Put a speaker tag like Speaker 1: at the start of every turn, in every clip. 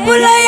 Speaker 1: People like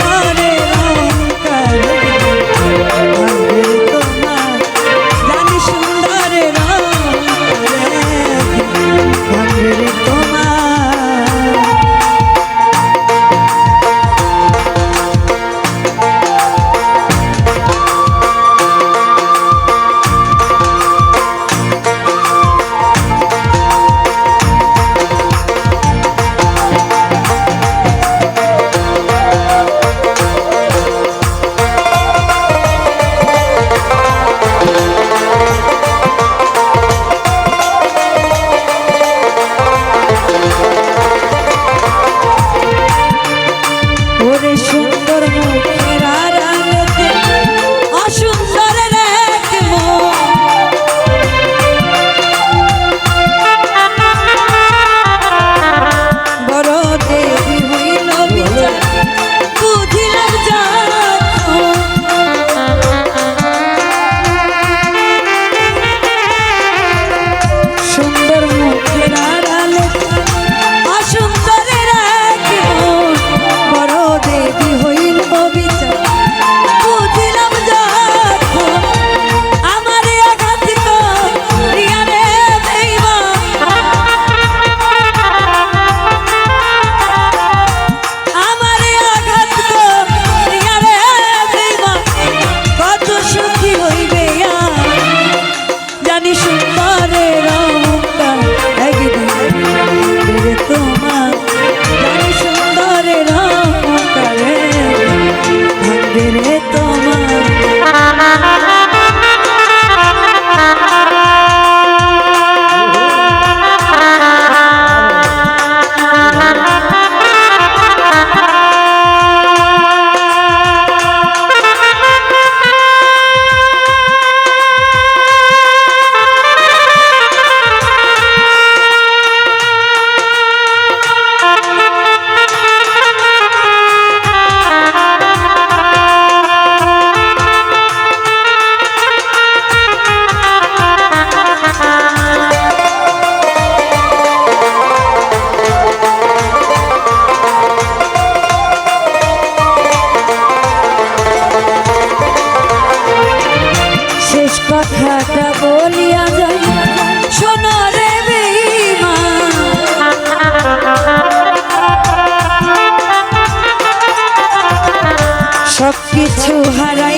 Speaker 1: আমার কথা বলিয়া যাই। শোনো রে সব কিছু হারা